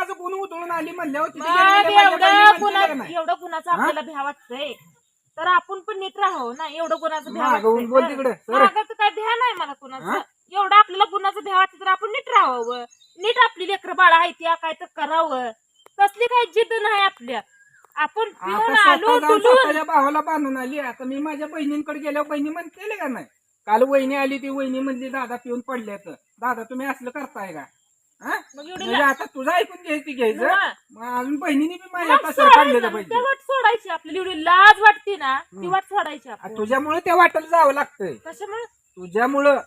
माझं गुण उधळून आली म्हणल्यावर तिथे मग गेलेल्या माझ्या एवढं बहिणी म्हणतील गुन्हा का नाही? एवढं गुन्हाचं हा? आपल्याला भ्या वाटतंय? तर आपण पण नीट राहावं ना एवढं गुन्हाचं भ्या मागं होऊन बोल तिकडे, सर. मागं काय भ्या नाही मला हा? कुणाचं एवढं आपल्याला गुन्हाचं भ्या वाटतं तर आपण नीट राहावं. नीट आपली लेकरं बाळा आहे त्या काय तर करावं. कसली काय जिद्द नाही आपल्या. आपण पिऊन आता आलो स्वतः जाऊन डुलून स्वतःच्या भावाला बांधून आली. आता मी माझ्या बहिणींकडे गेल्यावर बहिणी म्हणते का नाही? काल वहिनी आली ती वहिनी म्हणली दादा पिऊन पडल्यात. दादा तुम्ही असलं करताय का? हा? मग एवढी म्हणजे आता तुझं ऐकून घ्यायची घ्यायचं? हा. मग अजून बहिणीने बी माझ्या वाट सोडायची ना, पाहिजे. त्या वाट सोडायची आपल्याला एवढी लाज वाटते ना ती. वाट सोडायची आ, आपण. तुझ्यामुळे त्या वाटेला जावं लागतंय. कशामुळे? तुझ्यामुळं.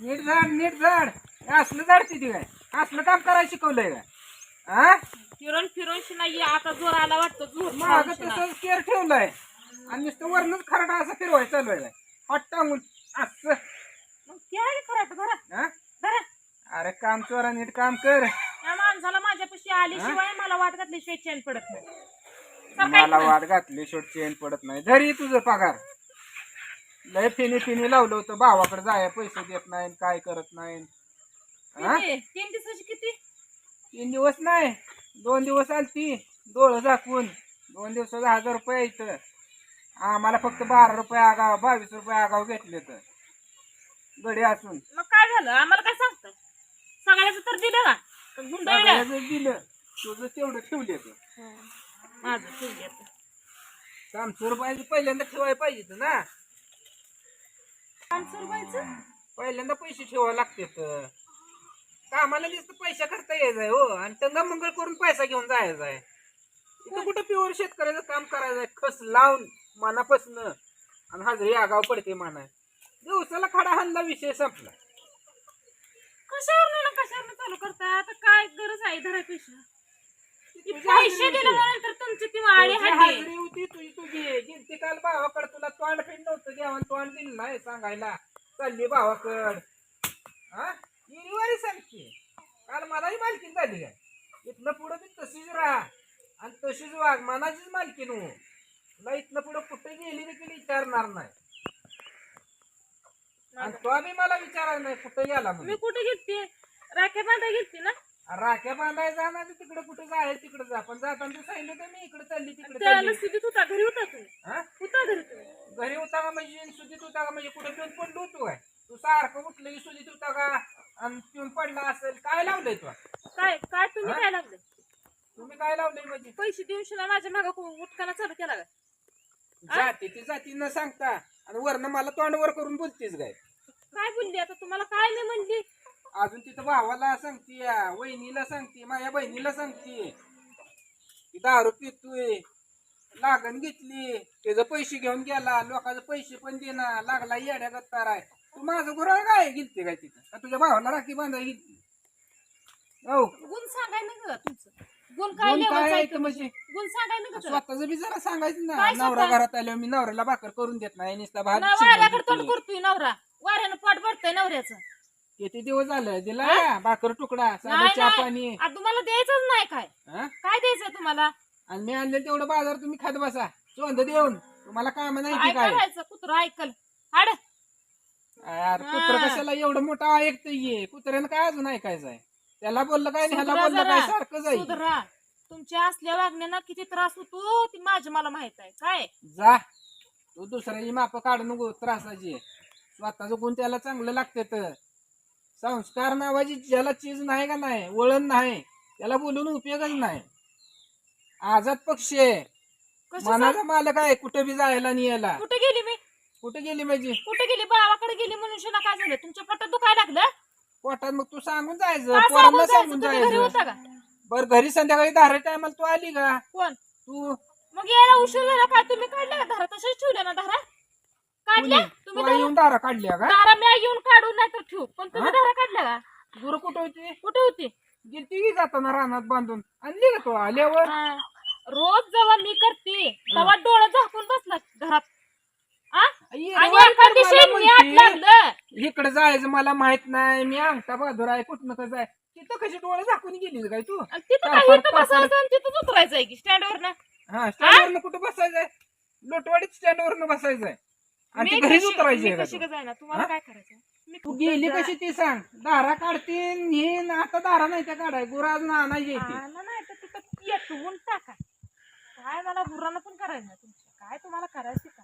नीट झाड नीट झाड. हे असलं झाडती ती काय? असलं काम करायला शिकवलंय का हा फिरून फिरून नाही आता जोर आला वाटतो जोर माग शिना. तसंच केअर ठेवलाय. आणि नुसतं वरणच खरडा असं फिरवाय चालू आहे हॉट टांगून असं. मग हा? अरे काम चोरा नीट काम कर. या माणसाला माझ्यापाशी आल्याशिवाय मला वाट घातल्याशिवाय चैन पडत नाही. मला. वाद घातली शेवट चेन पडत नाही. घरी तुझं पगार. लय फिनी फिनी लावलं होतं. भावाकडे जाय पैसे देत नाही काय करत नाही. हा? किती? तीन दिवसाची किती? तीन दिवस नाही. दोन दिवस आलती. डोळं झाकून. दोन दिवसाचा हजार रुपये यायचं आम्हाला फक्त बारा रुपये आगाव बावीस रुपये आगाव घेतले तर गडी असून. मग काय झालं? आम्हाला काय सांगतं? सगळ्याचं तर दिलं का गुंडाळलं? सगळ्याचं दिलं. तुझं तेवढं ठेवले माझं ठेवली आता. रुपयाचं पहिल्यांदा ठेवायला पाहिजे ना. पाचशे रुपयाचं? पहिल्यांदा पैसे ठेवावे लागते तर. कामाला नुसतं पैसा करता यायचंय हो. आणि टंगा मंगळ करून पैसा घेऊन जायचा आहे. इथं कुठं प्युअर शेतकऱ्याचं काम करायचंय खस लावून मनापासनं. आणि हजरी आगाव पडते माना दिवसाला खडा हल्ला विषय संपला. कशावर कशावर चालू करता आता काय गरज आहे धरा पैसे पैसे दिले होती. म्हणून तर तुमची ती तुझी हाडली होती तुझी तुझी गेलती काल भावाकडे तुला तोंड फिट नव्हतं देवान तोंड दिलं नाही सांगायला. चालली भावाकड. हा? इरीवारी सांगते काल मलाही मालकीन झाली काय इथनं पुढं बी तशीच राहा. आणि तशीच वाघ मनाचीच मालकीन हो. तुला इथनं पुढं कुठे गेली देखील विचारणार नाही. आणि तो बी मला विचारायला नाही कुठे गेला मी कुठे घेतली राख्या बांधा घेतली ना? राख्या बांधायला जाणार तिकडे कुठे जाय तिकडे जा. पण जाताना तू सांगितलं तर मी इकडे चालली तिकडे त्याला चालली. स्थितीत होता घरी होता तुम्ही हा? होता घरी तुम्ही घरी होता का म्हणजे? सुजीत होता का म्हणजे? कुठे पिऊन पडलो होतो काय? तू सारखं उठलं की सुजीत होता का? आणि पिऊन पडला असेल काय लावलंय तू? काय काय तुम्ही? काय लागले तुम्ही काय लावलंय म्हणजे? पैसे देऊन शिना माझ्या माग उठकाना चालू केला का? जाती ती जाती न सांगता. आणि वरनं मला तोंडवर करून बोलतीस काय? काय बोलली आता? तुम्हाला काय मी म्हणली? अजून तिथं भावाला सांगते वहिनीला सांगते माझ्या बहिणीला सांगते. दारू पितोय लागण घेतली त्याचं पैसे घेऊन गेला लोकांचे पैसे पण देणार लागला येड्या गत्तार आहे. तू माझं गुराळ काय गेलते काय तिथं? का तुझ्या भावाला राखी बांधाय गेलती हो. गुण सांगाय ना ग तुमचं. गुण काय गुण काय आहे ते म्हणजे गुण सांगाय ना ग. तुला स्वतःच बी जरा सांगायचं ना. काय नवरा? घरात आल्यावर मी नवऱ्याला भाकर करून देत नाही नुसता भात ना शिजवून वाऱ्याकडे तोंड देते. करतोय नवरा. वाऱ्यानं पोट भरतय नवऱ्याचं. किती दिवस झालं? दिला भाकर तुकडा साधं नाही चहा नाही. पाणी. आ, तुम्हाला द्यायचंच नाही काय? हा? काय द्यायचं तुम्हाला? आणि मी आणले तेवढं बाजार तुम्ही खात बसा. चोंद देऊन. तुम्हाला काम नाही की काय काय? करायचं? कुत्र ऐकल. हाड. यार कुत्र हा. कशाला एवढं मोठं ऐकतं ये कुत्र्यानं काय अजून ऐकायचं आहे? त्याला बोललं काय आणि ह्याला सुधरा बोललं काय जरा. सारखं जाईल. सुधरा. तुमच्या असल्या वागण्यानं किती त्रास होतो ती माझं मला माहीत आहे. काय? जा. तू दुसऱ्याची माप काढू नको त्रासाची. स्वतःच गुण त्याला चांगलं लागते तर. संस्कार नावाची ज्याला चीज नाही का नाही वळण नाही त्याला बोलून उपयोगच नाही. आझाद पक्षी आहे. कसं मनाचा मालक आहे कुठे बी जायला नाही यायला. कुठे गेली मी? कुठे गेली माझी? कुठे गेली? बाबाकडे गेली म्हणून काय झालं? तुमच्या पोटात दुखाय लागलं? पोटात मग तू सांगून जायचं पोरांना सांगून सांगून जायचं तुम्ही घरी जायचं. होता का? बर घरी संध्याकाळी धारा टायमाला तू आली का? कोण? तू? मग यायला उशीर झाला काय तुम्ही काढल्या का धारा? तशाच ठेवल्या ना धारा? काढल्या? तुम्ही येऊन धारा काढल्या का? धारा मी येऊन काढून नाही तर ठेवू. पण तुम्ही हा? धारा काढल्या का? गुरु कुठं होती? कुठे होती? गेलती की जाताना रानात बांधून. आणली का तू आल्यावर. हा. रोज जेव्हा मी करते तेव्हा डोळं झाकून बसला घरात. आ? आई, आणि रवारी एका कर दिवशी मला मी आत म्हणते. लागलं. इकडे जायचं मला माहीत नाही. मी अंगठा बहादूर आहे कुठनं कसं आहे तिथं कशी डोळे झाकून गेली काय तू? आणि तिथं काही इथं बसायचं आणि तिथंच उतरायचं आहे की? स्टँडवर ना हा स्टँडवरनं कुठं बसायचंय? लोटवाडीत स्टँडवरनं बसायचंय. आणि ती घरीच उतरायची आहे का कशी तू? का जायना तुम्हाला हा? काय करायचं मी तू कुठं गेली जा- कशी ती सांग. दारा काढतीन हे न आता दारा नाही त्या काढाय. गुरा अजून आणायची ती. आलं नाही तर तिथं पेटवून टाका. काय मला गुरांना पण करायचं नाही तुमच्या काय तुम्हाला करायचं का?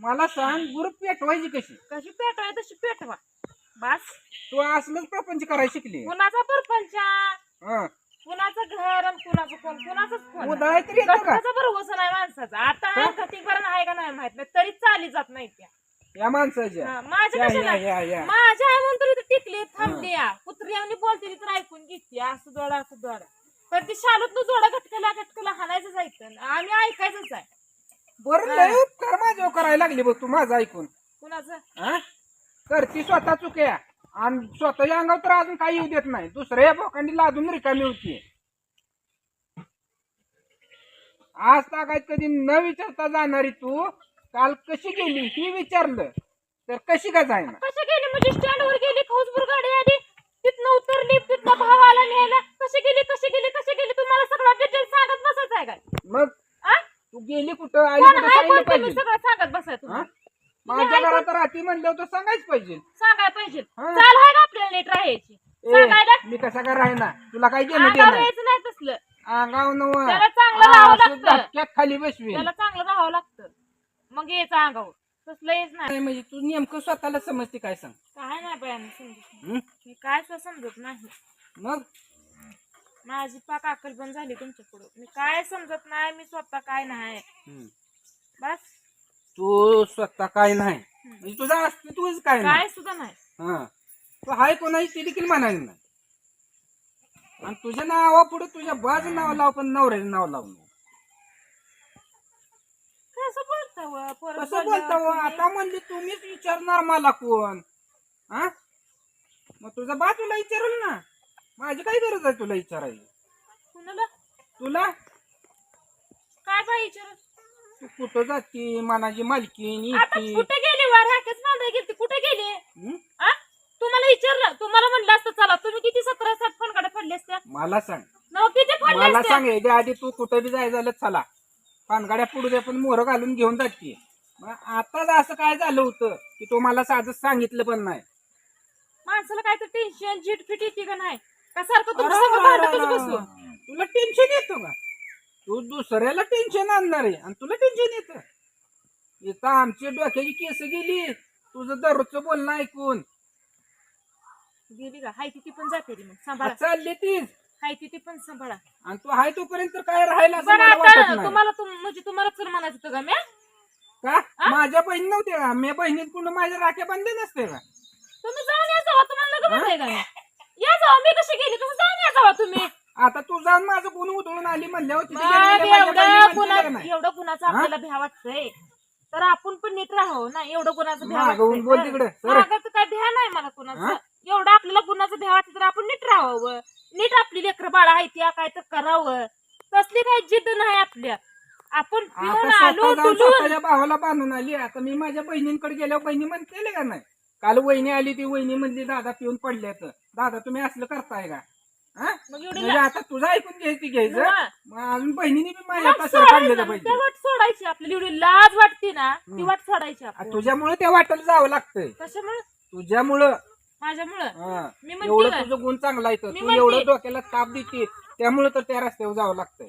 मला सांग गुर पेटवायची कशी? कशी पेटवाय तशी पेटवा. बस. तू असलंच प्रपंच करायला शिकली. कुणाचा परपंच? हं. कुणाचं घर आणि कुणाचं कोण? कुणाचंच कोण? उधळाय तरी येतं का? गटकाचा भरवसा नाही माणसाचा. आता का? कटिंग करणं आहे का नाही माहीत नाही. तरी चाली जात नाही त्या. या माणसाच्या. हा, माझ्या या कशाला? या या या. माझ्या आई म्हणून तरी टिकली थांबली या. कुत्री आणि बोलते तर ऐकून घेते. असं दोडा असं दोडा पण ती शालूत जोडा घटकला घटकला हाणायचंच ऐकतं आम्ही ऐकायचंच आहे. बरं लय उपकार माझ्यावर करायला लागली बघ तू माझं ऐकून. कुणाचं? हा? करती स्वतः चुक्या. आणि स्वतःच्या अंगावर तर अजून काही येऊ देत नाही. दुसऱ्या बोकांडी लादून रिकामी होती. आज तागायत कधी न विचारता जाणारी तू काल कशी गेली ही विचारलं तर कशी का जायना? कशी गेली? म्हणजे स्टँडवर गेली खौसपूर गाडी आली? तिथनं उतरली तिथनं भाव आला न्यायला. कशी गेली कशी गेली कशी गेली? तुम्हाला सगळं डिटेल सांगत बसायचं आहे काय मग? तू गेली कुठं? आली कुठं सांगितलं पाहिजे? सगळं सांगत बसाय? तुम्ही माझ्या घरात राहती म्हणल्यावर तर सांगायच पाहिजे. सांगायला पाहिजे. हा. चाल आहे का आपल्याला नीट राहायची. ए, मी कसा का राहीना तुला काय अंगावर यायचं नाही तसलं. अंगाव नव त्याला चांगलं राहावं लागतं. धक्क्यात खाली बसवी त्याला चांगलं राहावं लागतं. मग यायचं अंगावर. तसलं येच नाही. म्हणजे तू नेमकं स्वतःला समजते काय सांग. काय नाही बाया मी समजत नाही. हं? मी काय सुद्धा समजत नाही. मग? माझी पाक अक्कल पण झाली तुमच्या पुढं मी काय समजत नाही मी स्वतः काय नाही. हं. बस. तू स्वतः काय नाही. म्हणजे तुझं अस्तित्वच काय नाही. काय सुद्धा नाही. हं. तू हाय कोणाची ते देखील म्हणायला नाही. आणि तुझ्या नावा पुढे तुझ्या बाज नाव लाव पण नवऱ्याचं नाव लावून कसं बोलता व? परत कसं बोलल्यावर बोलतो तुम्ही- आता म्हणले तुम्हीच विचारणार मला कोण? हा? मग तुझा बा तुला विचारल ना. माझी काय गरज आहे तुला विचारायची? कुणाला? तुला? काय पाहिजे तू कुठं जाती मनाची मालकीन आता कुठे गेली वर? हाकेच मांडा गेली कुठे गेली? हं? आ? तुम्हाला विचारलं. तुम्हाला म्हणलं असतं चला तुम्ही किती सतरा सात फणकडे पडले असत्या मला सांग. नव किती पडले मला असत्या सांग याच्या आधी तू कुठं बी जायचं झालं चला. पानगाड्या पुढे दे पण मोहर घालून घेऊन जाते. मग आताच असं काय झालं होतं की तो मला साधं सांगितलं पण नाही. माणसाला काय तर टेन्शन झिटफिट येते का नाही? का सारखं भांडतच बसू. तुला टेन्शन येतं का? तू दुसऱ्याला टेन्शन आणणार आहे आणि तुला टेन्शन येतं. इथं आमची डोक्याची केस गेली. तुझं दररोजचं बोलणं ऐकून. गेली का? हाय ती पण जाते रे मग. सांभाळा. चालली तीच हाय ती पण सांभाळा. आणि तू हाय तोपर्यंत तर काय राहिला असं बरं मला वाटत आता नाही. तुम्हाला तुम- म्हणजे तुम्हाला चल म्हणायचं होतं का म्या? का? माझ्या बहीण नव्हते का? मी बहिणीत कुठं माझ्या राख्या बांधले नसते का? तुम्ही जाऊन या जावा तुम्हाला नका म्हणताय का? मी? या जावा मी कशी गेली? तुम्ही जाऊन या जावा तुम्ही. आता तू जाऊन माझं गुण उधळून आली म्हणल्यावर तिथे मग गेलेल्या माझ्या बहिणी एवढं म्हणतील का कुणा नाही? एवढं कुणाचं आपल्याला भ्या वाटतंय. तर आपण पण नीट राहावं ना एवढं कुणाचं भ्या मागं होऊन बोल तिकडे, सर. तर काय भ्या नाही मला कुणाचं. एवढं आपल्याला कुणाचं भ्या वाटतं तर आपण नीट राहावं. नीट आपली लेकरं बाळा आहेत त्या काय तर करावं. तसली काही जिद्द नाही आपल्या. आपण पिऊन आता आलो स्वतः जाऊन तुलून. स्वतःच्या भावाला बांधून आली. आता मी माझ्या बहिणींकडे गेल्यावर बहिणी म्हणते का नाही? काल वहिनी आली ती वहिनी म्हणली दादा पिऊन पडल्यात दादा तुम्ही असलं करताय का? हा? मग एवढी म्हणजे आता तुझं ऐकून घ्यायची घ्यायचं हा. मग अजून बहिणीने बी माझ्या वाट काढलेलं सोडायचं, पाहिजे त्या वाट सोडायची आपल्याला एवढी लाज वाटते ना ती वाट सोडायची तुझ्यामुळे त्या वाटेला जावं लागतंय कशामुळे तुझ्यामुळं माझ्यामुळं हा. मी म्हणते एवढं का? तुझं गुण चांगला मी तू म्हणते. एवढं डोक्याला ताप देते त्यामुळे तर त्या रस्त्यावर जावं लागतंय